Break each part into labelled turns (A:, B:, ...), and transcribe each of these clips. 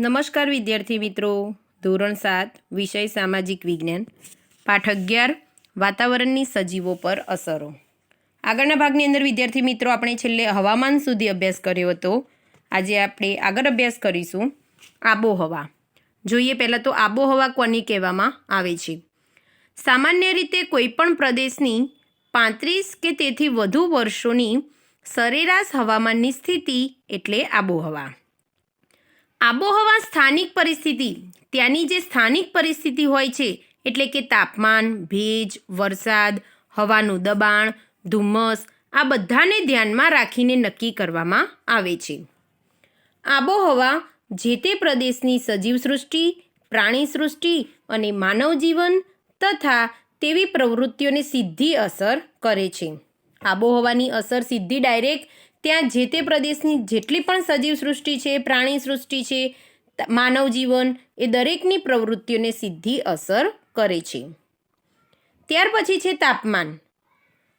A: નમસ્કાર વિદ્યાર્થી મિત્રો. ધોરણ સાત, વિષય સામાજિક વિજ્ઞાન, પાઠ અગિયાર, વાતાવરણની સજીવો પર અસરો. આગળના ભાગની અંદર વિદ્યાર્થી મિત્રો, આપણે છેલ્લે હવામાન સુધી અભ્યાસ કર્યો હતો. આજે આપણે આગળ અભ્યાસ કરીશું આબોહવા. જોઈએ પહેલાં તો આબોહવા કોની કહેવામાં આવે છે? સામાન્ય રીતે કોઈપણ પ્રદેશની પાંત્રીસ કે તેથી વધુ વર્ષોની સરેરાશ હવામાનની સ્થિતિ એટલે આબોહવા. આબોહવા સ્થાનિક પરિસ્થિતિ. ત્યાંની જે સ્થાનિક પરિસ્થિતિ હોય છે, એટલે કે તાપમાન, ભેજ, વરસાદ, હવાનું દબાણ, ધુમ્મસ, આ બધાને ધ્યાનમાં રાખીને નક્કી કરવામાં આવે છે. આબોહવા જે તે પ્રદેશની સજીવ સૃષ્ટિ, પ્રાણી સૃષ્ટિ અને માનવ જીવન તથા તેવી પ્રવૃત્તિઓને સીધી અસર કરે છે. આબોહવાની અસર સીધી ડાયરેક્ટ ત્યાં જે તે પ્રદેશની જેટલી પણ સજીવ સૃષ્ટિ છે, પ્રાણી સૃષ્ટિ છે માનવ જીવન એ દરેકની પ્રવૃત્તિઓને સીધી અસર કરે છે. ત્યાર પછી છે તાપમાન.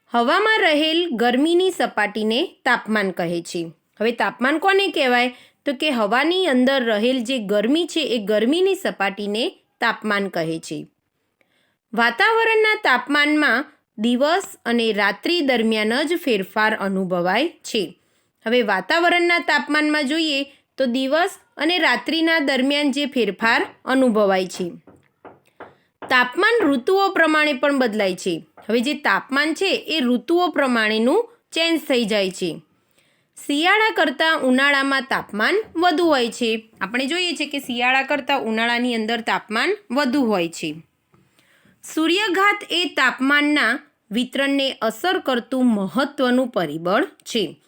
A: હવામાં રહેલ ગરમીની સપાટીને તાપમાન કહે છે. હવે તાપમાન કોને કહેવાય? તો કે હવાની અંદર રહેલ જે ગરમી છે, એ ગરમીની સપાટીને તાપમાન કહે છે. વાતાવરણના તાપમાનમાં દિવસ અને રાત્રિ દરમિયાન જ ફેરફાર અનુભવાય છે. હવે વાતાવરણના તાપમાનમાં જોઈએ તો દિવસ અને રાત્રિના દરમિયાન જે ફેરફાર અનુભવાય છે. તાપમાન ઋતુઓ પ્રમાણે પણ બદલાય છે. હવે જે તાપમાન છે એ ઋતુઓ પ્રમાણેનું ચેન્જ થઈ જાય છે. શિયાળા કરતાં ઉનાળામાં તાપમાન વધુ હોય છે. આપણે જોઈએ છીએ કે શિયાળા કરતાં ઉનાળાની અંદર તાપમાન વધુ હોય છે. સૂર્યઘાત એ તાપમાનના વિતરણને અસર કરતું મહત્વનું પરિબળ છે.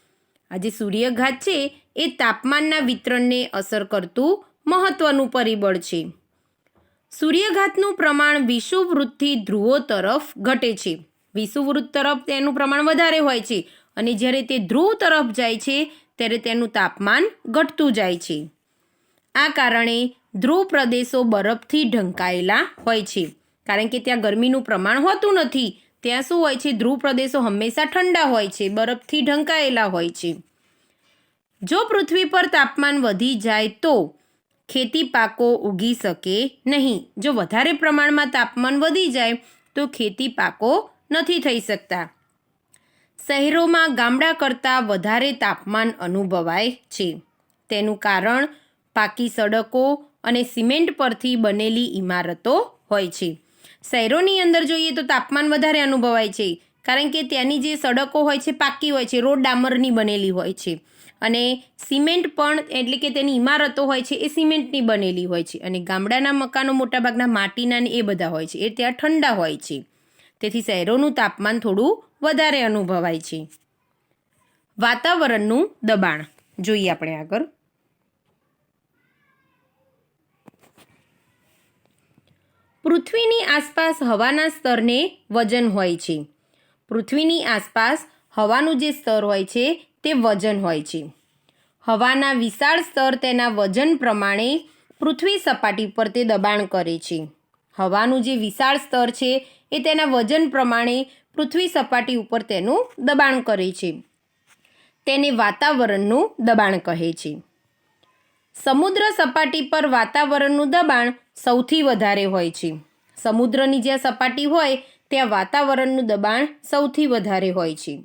A: આ જે સૂર્યઘાત છે એ તાપમાનના વિતરણને અસર કરતું મહત્વનું પરિબળ છે. સૂર્યઘાતનું પ્રમાણ વિષુવવૃત્તથી ધ્રુવો તરફ ઘટે છે. વિષુવવૃત્ત તરફ તેનું પ્રમાણ વધારે હોય છે અને જ્યારે તે ધ્રુવ તરફ જાય છે, ત્યારે તેનું તાપમાન ઘટતું જાય છે. આ કારણે ધ્રુવ પ્રદેશો બરફથી ઢંકાયેલા હોય છે. કારણ કે ત્યાં ગરમીનું પ્રમાણ હોતું નથી ત્યાં શું હોય છે? ધ્રુવ પ્રદેશો હંમેશા ઠંડા હોય છે, બરફથી ઢંકાયેલા હોય છે. જો પૃથ્વી પર તાપમાન વધી જાય તો ખેતી પાકો ઉગી શકે નહીં. જો વધારે પ્રમાણમાં તાપમાન વધી જાય તો ખેતી પાકો નથી થઈ શકતા. શહેરોમાં ગામડા કરતાં વધારે તાપમાન અનુભવાય છે. તેનું કારણ પાકી સડકો અને સિમેન્ટ પરથી બનેલી ઇમારતો હોય છે. શહેરોની અંદર જોઈએ તો તાપમાન વધારે અનુભવાય છે, કારણ કે ત્યાંની જે સડકો હોય છે, પાકી હોય છે, રોડ ડામરની બનેલી હોય છે. અને સિમેન્ટ પણ એટલે કે તેની ઇમારતો હોય છે, એ સિમેન્ટની બનેલી હોય છે. અને ગામડાના મકાનો મોટાભાગના માટીના ને એ બધા હોય છે, એ ત્યાં ઠંડા હોય છે. તેથી શહેરોનું તાપમાન થોડું વધારે અનુભવાય છે. વાતાવરણનું દબાણ. જોઈએ આપણે આગળ. પૃથ્વીની આસપાસ હવાના સ્તરને વજન હોય છે. પૃથ્વીની આસપાસ હવાનું જે સ્તર હોય છે, તે વજન હોય છે. હવાના વિશાળ સ્તર તેના વજન પ્રમાણે પૃથ્વી સપાટી પર તે દબાણ કરે છે. હવાનું જે વિશાળ સ્તર છે, એ તેના વજન પ્રમાણે પૃથ્વી સપાટી ઉપર તેનું દબાણ કરે છે. તેને વાતાવરણનું દબાણ કહે છે. સમુદ્ર સપાટી પર વાતાવરણનું દબાણ સૌથી વધારે હોય છે. સમુદ્રની જ્યાં સપાટી હોય, ત્યાં વાતાવરણનું દબાણ સૌથી વધારે હોય છે.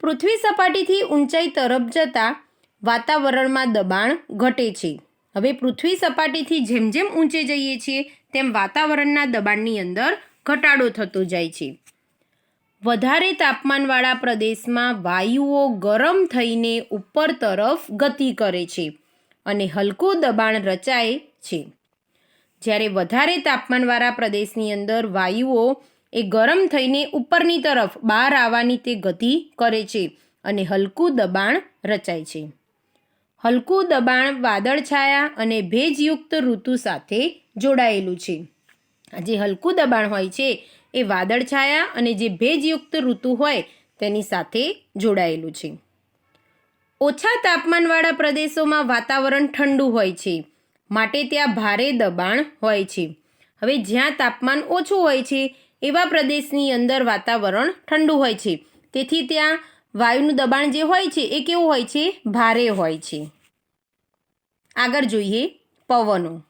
A: પૃથ્વી સપાટીથી ઊંચાઈ તરફ જતાં વાતાવરણમાં દબાણ ઘટે છે. હવે પૃથ્વી સપાટીથી જેમ જેમ ઊંચે જઈએ છીએ, તેમ વાતાવરણના દબાણની અંદર ઘટાડો થતો જાય છે. વધારે તાપમાનવાળા પ્રદેશમાં વાયુઓ ગરમ થઈને ઉપર તરફ ગતિ કરે છે અને હલકું દબાણ રચાય છે. જ્યારે વધારે તાપમાનવાળા પ્રદેશની અંદર વાયુઓ એ ગરમ થઈને ઉપરની તરફ બહાર આવવાની તે ગતિ કરે છે અને હલકું દબાણ રચાય છે. હલકું દબાણ વાદળછાયા અને ભેજયુક્ત ઋતુ સાથે જોડાયેલું છે. જે હલકું દબાણ હોય છે એ વાદળછાયા અને જે ભેજયુક્ત ઋતુ હોય તેની સાથે જોડાયેલું છે. ઓછા તાપમાનવાળા પ્રદેશોમાં વાતાવરણ ઠંડુ હોય છે. માટે ત્યાં ભારે દબાણ હોય છે. હવે જ્યાં તાપમાન ઓછું હોય છે, એવા પ્રદેશની અંદર વાતાવરણ ઠંડુ હોય છે. તેથી ત્યાં વાયુનું દબાણ જે હોય છે, એ કેવું હોય છે? ભારે હોય છે. આગળ જોઈએ પવનો.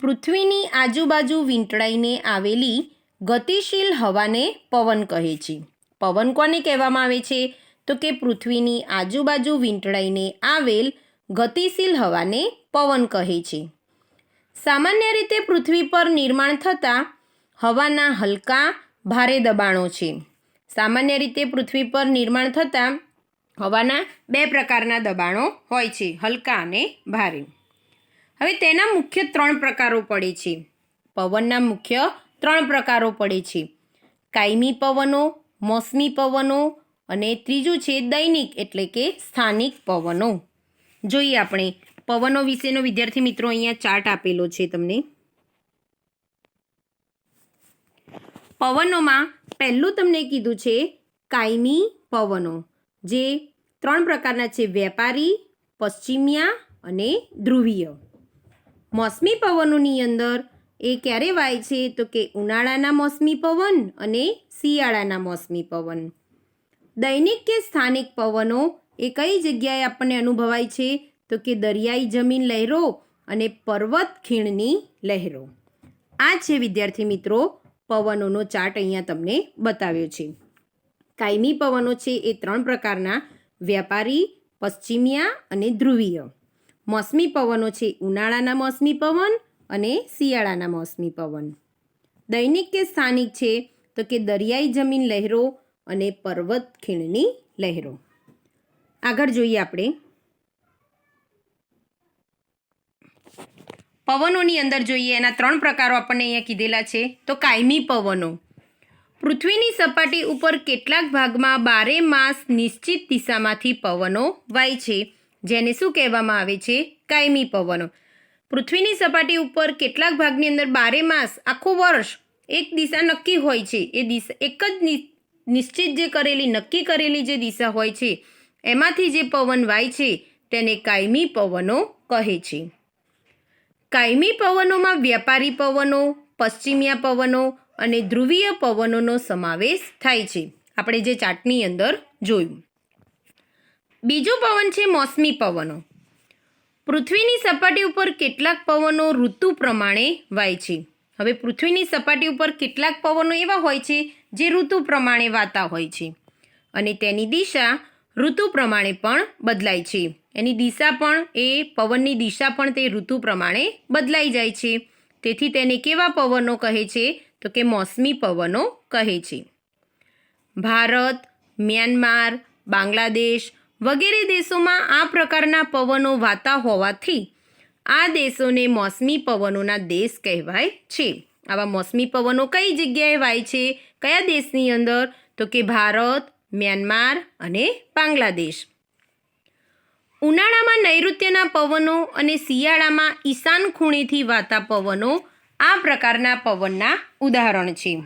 A: પૃથ્વીની આજુબાજુ વીંટળાઈને આવેલી ગતિશીલ હવાને પવન કહે છે. પવન કોને કહેવામાં આવે છે? તો કે પૃથ્વીની આજુબાજુ વીંટળાઈને આવેલ ગતિશીલ હવાને પવન કહે છે. સામાન્ય રીતે પૃથ્વી પર નિર્માણ થતા હવાના હલકા ભારે દબાણો છે. સામાન્ય રીતે પૃથ્વી પર નિર્માણ થતા હવાના બે પ્રકારના દબાણો હોય છે, હલકા અને ભારે. હવે તેના મુખ્ય ત્રણ પ્રકારો પડે છે. પવનના મુખ્ય ત્રણ પ્રકારો પડે છે. કાયમી પવનો, મોસમી પવનો અને ત્રીજું છે દૈનિક, એટલે કે સ્થાનિક પવનો. જોઈએ આપણે. પવનો વિશેનો વિદ્યાર્થી મિત્રો અહીંયા ચાર્ટ આપેલો છે તમને. પવનોમાં પહેલું તમને કીધું છે કાયમી પવનો, જે ત્રણ પ્રકારના છે, વેપારી, પશ્ચિમિયા અને ધ્રુવીય. મોસમી પવનોની અંદર એ ક્યારે વાય છે? તો કે ઉનાળાના મોસમી પવન અને શિયાળાના મોસમી પવન. દૈનિક કે સ્થાનિક પવનો એ કઈ જગ્યાએ આપણને અનુભવાય છે? તો કે દરિયાઈ જમીન લહેરો અને પર્વત ખીણની લહેરો. આ છે, વિદ્યાર્થી મિત્રો, પવનોનો ચાર્ટ અહીંયા તમને બતાવ્યો છે. કાયમી પવનો છે એ ત્રણ પ્રકારના, વ્યાપારી, પશ્ચિમિયા અને ધ્રુવીય. મોસમી પવનો છે ઉનાળાના મોસમી પવન અને શિયાળાના મોસમી પવન. દૈનિક કે સ્થાનિક છે? તો કે દરિયાઈ જમીન લહેરો અને પર્વત ખીણની લહેરો. આગળ જોઈએ આપણે. પવનોની અંદર જોઈએ, એના ત્રણ પ્રકારો આપણને અહીંયા કીધેલા છે. તો કાયમી પવનો. પૃથ્વીની સપાટી ઉપર કેટલાક ભાગમાં બારે માસ નિશ્ચિત દિશામાંથી પવનો વાય છે, જેને શું કહેવામાં આવે છે? કાયમી પવનો. પૃથ્વીની સપાટી ઉપર કેટલાક ભાગની અંદર બારે માસ, આખું વર્ષ એક દિશા નક્કી હોય છે. એ દિશા, એક જ નિશ્ચિત જે કરેલી, નક્કી કરેલી જે દિશા હોય છે એમાંથી જે પવન વાય છે, તેને કાયમી પવનો કહે છે. કાયમી પવનોમાં વ્યાપારી પવનો, પશ્ચિમિયા પવનો અને ધ્રુવીય પવનોનો સમાવેશ થાય છે. આપણે જે ચાર્ટની અંદર જોયું. બીજો પવન છે મોસમી પવનો. પૃથ્વીની સપાટી ઉપર કેટલાક પવનો ઋતુ પ્રમાણે વાય છે. હવે પૃથ્વીની સપાટી ઉપર કેટલાક પવનો એવા હોય છે, જે ઋતુ પ્રમાણે વાતા હોય છે. અને તેની દિશા ઋતુ પ્રમાણે પણ બદલાય છે. એની દિશા પણ, એ પવનની દિશા પણ તે ઋતુ પ્રમાણે બદલાઈ જાય છે. તેથી તેને કેવા પવનો કહે છે? તો કે મોસમી પવનો કહે છે. ભારત, મ્યાનમાર, બાંગ્લાદેશ વગેરે દેશોમાં આ પ્રકારના પવનો વાતા હોવાથી આ દેશોને મોસમી પવનોના દેશ કહેવાય છે. આવા મોસમી પવનો કઈ જગ્યાએ વાય છે? કયા દેશની અંદર? તો કે ભારત મ્યાનમાર અને બાંગ્લાદેશ. ઉનાળામાં નૈઋત્યના પવનો અને શિયાળામાં ઈશાન ખૂણેથી વાતા પવનો આ પ્રકારના પવનના ઉદાહરણ છે.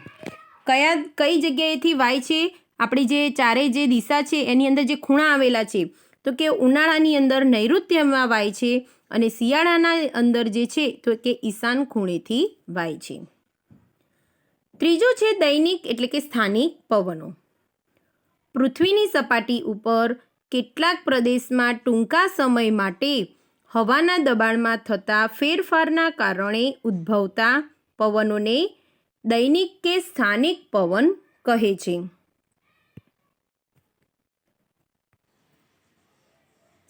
A: કયા, કઈ જગ્યાએથી વાય છે? આપણી જે ચારે જે દિશા છે, એની અંદર જે ખૂણા આવેલા છે, તો કે ઉનાળાની અંદર નૈઋત્યમાં વાય છે અને શિયાળાના અંદર જે છે, તો કે ઈશાન ખૂણેથી વાય છે. ત્રીજું છે દૈનિક, એટલે કે સ્થાનિક પવનો. પૃથ્વીની સપાટી ઉપર કેટલાક પ્રદેશમાં ટૂંકા સમય માટે હવાના દબાણમાં થતા ફેરફારના કારણે ઉદ્ભવતા પવનોને દૈનિક કે સ્થાનિક પવન કહે છે.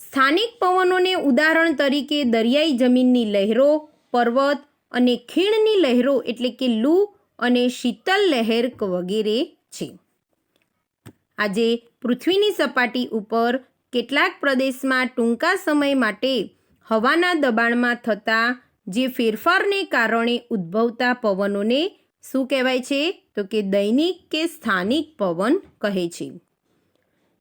A: સ્થાનિક પવનોને ઉદાહરણ તરીકે દરિયાઈ જમીનની લહેરો, પર્વત અને ખીણની લહેરો એટલે કે લૂ અને શીતલ લહેર વગેરે છે. આજે પૃથ્વીની સપાટી ઉપર કેટલાક પ્રદેશમાં ટૂંકા સમય માટે હવાના દબાણમાં થતા જે ફેરફારને કારણે ઉદ્ભવતા પવનોને શું કહેવાય છે? તો કે દૈનિક કે સ્થાનિક પવન કહે છે.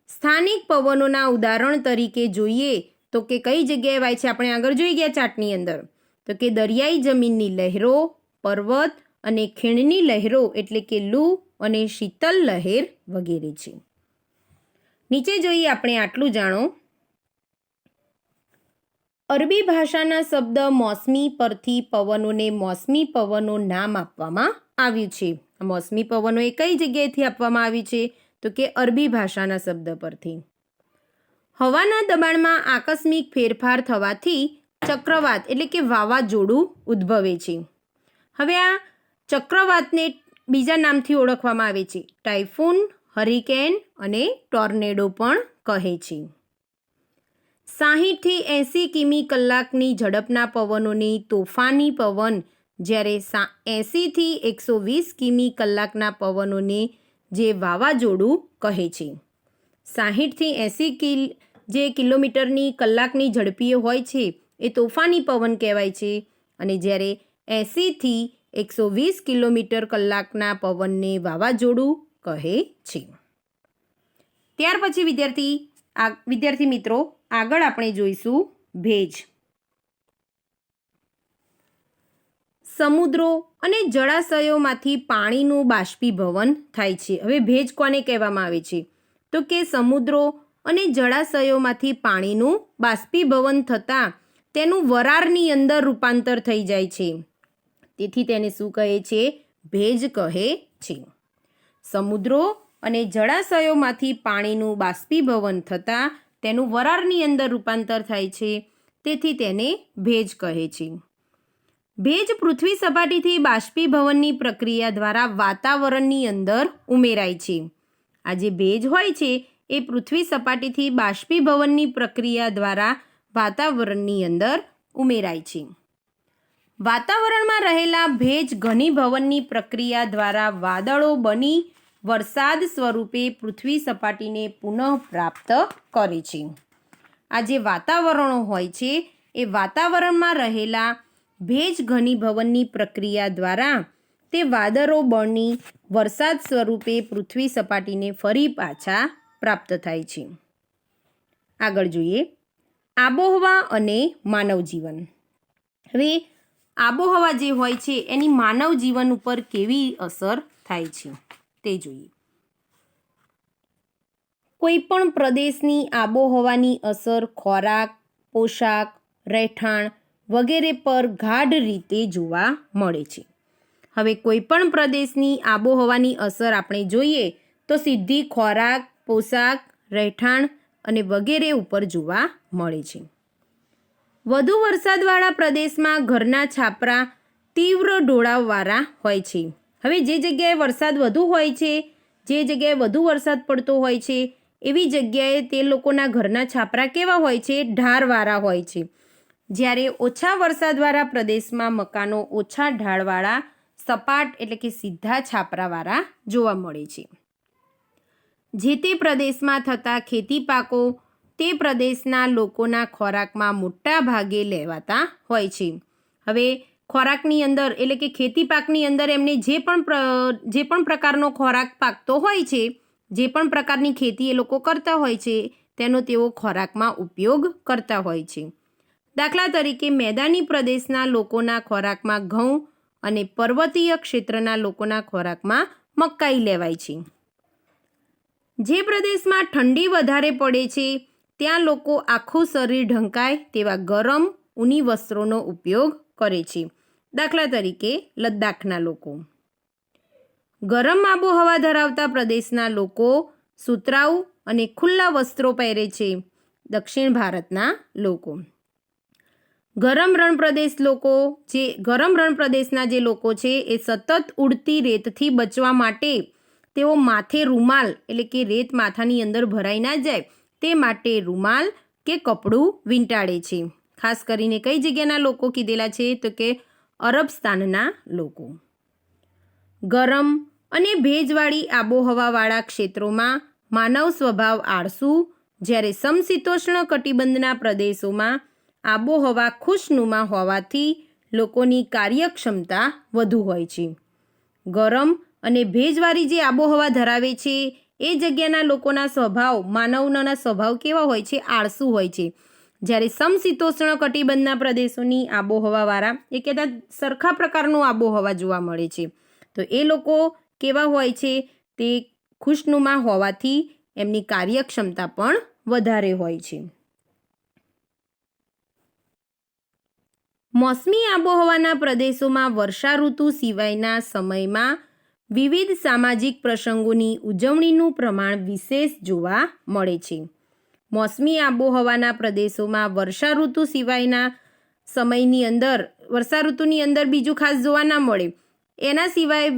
A: સ્થાનિક પવનોના ઉદાહરણ તરીકે જોઈએ તો કે કઈ જગ્યાએ વાય છે? આપણે આગળ જોઈ ગયા ચાર્ટની અંદર. તો કે દરિયાઈ જમીનની લહેરો, પર્વત અને ખીણની લહેરો એટલે કે લૂ અને શીતલ લહેર વગેરે છે. નીચે જોઈએ આપણે આટલું જાણો. અરબી ભાષાના શબ્દ મોસમી પરથી પવનોને મોસમી પવનો નામ આપવામાં આવ્યું છે. મોસમી પવનો એ કઈ જગ્યાએથી આપવામાં આવ્યું છે? તો કે અરબી ભાષાના શબ્દ પરથી. હવાના દબાણમાં આકસ્મિક ફેરફાર થવાથી ચક્રવાત એટલે કે વાવાઝોડું ઉદ્ભવે છે. હવે આ ચક્રવાતને બીજા નામથી ઓળખવામાં આવે છે. ટાઇફૂન હરિકેન અને ટોર્નેડો પણ કહે છે. સાહીઠથી એંસી કિમી કલાકની ઝડપના પવનોની તોફાની પવન, જ્યારે સા, એંસીથી એકસો વીસ કિમી કલાકના પવનોને જે વાવાઝોડું કહે છે. સાહીઠથી એંસી કિલ, જે કિલોમીટરની કલાકની ઝડપીએ હોય છે, એ તોફાની પવન કહેવાય છે, અને જ્યારે એંસીથી એકસો વીસ કિલોમીટર કલાકના પવનને વાવાઝોડું કહે છે. ત્યાર પછી વિદ્યાર્થી આ વિદ્યાર્થી મિત્રો, આગળ આપણે જોઈશું ભેજ. સમુદ્રો અને જળાશયોમાંથી પાણીનું બાષ્પીભવન થાય છે. હવે ભેજ કોને કહેવામાં આવે છે? તો કે સમુદ્રો અને જળાશયોમાંથી પાણીનું બાષ્પીભવન થતાં તેનું વરાળની અંદર રૂપાંતર થઈ જાય છે. તેથી તેને શું કહે છે? ભેજ કહે છે. સમુદ્રો અને જળાશયોમાંથી પાણીનું બાષ્પીભવન થતાં તેનું વરાળની અંદર રૂપાંતર થાય છે. તેથી તેને ભેજ કહે છે. ભેજ પૃથ્વી સપાટીથી બાષ્પીભવનની પ્રક્રિયા દ્વારા વાતાવરણની અંદર ઉમેરાય છે. આ જે ભેજ હોય છે, એ પૃથ્વી સપાટીથી બાષ્પીભવનની પ્રક્રિયા દ્વારા વાતાવરણની અંદર ઉમેરાય છે. વાતાવરણમાં રહેલા ભેજ ઘનીભવનની પ્રક્રિયા દ્વારા વાદળો બની વરસાદ સ્વરૂપે પૃથ્વી સપાટીને પુનઃપ્રાપ્ત કરે છે. આ જે વાતાવરણો હોય છે, એ વાતાવરણમાં રહેલા ભેજ ઘનીભવનની પ્રક્રિયા દ્વારા તે વાદળો બની વરસાદ સ્વરૂપે પૃથ્વી સપાટીને ફરી પાછા પ્રાપ્ત થાય છે. આગળ જોઈએ. આબોહવા અને માનવ જીવન હવે આબોહવા જે હોય છે, એની માનવ જીવન ઉપર કેવી અસર થાય છે, તે જોઈએ. કોઈ પણ પ્રદેશની આબોહવાની અસર ખોરાક, પોશાક, રહેઠાણ વગેરે પર ગાઢ રીતે જોવા મળે છે. હવે કોઈ પણ પ્રદેશની આબોહવાની અસર આપણે જોઈએ તો સીધી ખોરાક, પોશાક, રહેઠાણ અને વગેરે ઉપર જોવા મળે છે. વધુ વરસાદવાળા પ્રદેશમાં ઘરના છાપરા તીવ્ર ઢોળાવવાળા હોય છે. હવે જે જગ્યાએ વરસાદ વધુ હોય છે, જે જગ્યાએ વધુ વરસાદ પડતો હોય છે, એવી જગ્યાએ તે લોકોના ઘરના છાપરા કેવા હોય છે? ઢારવાળા હોય છે. જ્યારે ઓછા વરસાદવાળા પ્રદેશમાં મકાનો ઓછા ઢાળવાળા, સપાટ એટલે કે સીધા છાપરાવાળા જોવા મળે છે. જે તે પ્રદેશમાં થતા ખેતી પાકો તે પ્રદેશના લોકોના ખોરાકમાં મોટા ભાગે લેવાતા હોય છે. હવે ખોરાકની અંદર, એટલે કે ખેતી પાકની અંદર એમને જે પણ જે પણ પ્રકારનો ખોરાક પાકતો હોય છે, જે પણ પ્રકારની ખેતી એ લોકો કરતા હોય છે, તેનો તેઓ ખોરાકમાં ઉપયોગ કરતા હોય છે. દાખલા તરીકે મેદાની પ્રદેશના લોકોના ખોરાકમાં ઘઉં અને પર્વતીય ક્ષેત્રના લોકોના ખોરાકમાં મકાઈ લેવાય છે. જે પ્રદેશમાં ઠંડી વધારે પડે છે ત્યાં લોકો આખું શરીર ઢંકાય તેવા ગરમ ઊની વસ્ત્રોનો ઉપયોગ કરે છે. દાખલા તરીકે, લદ્દાખના લોકો. ગરમ આબોહવા ધરાવતા પ્રદેશના લોકો સુતરાઉ અને ખુલ્લા વસ્ત્રો પહેરે છે દક્ષિણ ભારતના લોકો. ગરમ રણ પ્રદેશ લોકો જે, ગરમ રણ પ્રદેશના જે લોકો છે એ સતત ઉડતી રેતથી બચવા માટે તેઓ માથે રૂમાલ એટલે કે રેત માથાની અંદર ભરાઈ ના જાય તે માટે રૂમાલ કે કપડું વીંટાળે છે. ખાસ કરીને કઈ જગ્યાના લોકો કીધેલા છે તો કે અરબસ્તાનના લોકો. ગરમ અને ભેજવાળી આબોહવાવાળા ક્ષેત્રોમાં માનવ સ્વભાવ આળસુ, જ્યારે સમશીતોષ્ણ કટિબંધના પ્રદેશોમાં આબોહવા ખુશનુમા હોવાથી લોકોની કાર્યક્ષમતા વધુ હોય છે. ગરમ અને ભેજવાળી જે આબોહવા ધરાવે છે એ જગ્યાના લોકોના સ્વભાવ માનવના સ્વભાવ કેવા હોય છે, આળસુ હોય છે. જ્યારે સમશીતોષ્ણ કટિબંધના પ્રદેશોની આબોહવાવાળા, એ કહેતા સરખા પ્રકારનું આબોહવા જોવા મળે છે. તો એ લોકો કેવા હોય છે, તે ખુશનુમા હોવાથી એમની કાર્યક્ષમતા પણ વધારે હોય છે. મોસમી આબોહવાના પ્રદેશોમાં વર્ષા ઋતુ સિવાયના સમયમાં વિવિધ સામાજિક પ્રસંગોની ઉજવણીનું પ્રમાણ વિશેષ જોવા મળે છે. મોસમી આબોહવાના પ્રદેશોમાં વર્ષા ઋતુ સિવાયના સમયની અંદર વર્ષા ઋતુની અંદર બીજું ખાસ જોવા ના મળે. એના સિવાય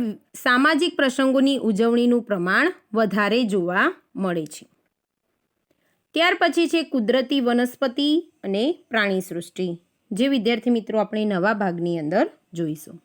A: સામાજિક પ્રસંગોની ઉજવણીનું પ્રમાણ વધારે જોવા મળે છે. ત્યાર પછી છે કુદરતી વનસ્પતિ અને પ્રાણી સૃષ્ટિ જે વિદ્યાર્થી મિત્રો આપણે નવા ભાગની અંદર જોઈશું.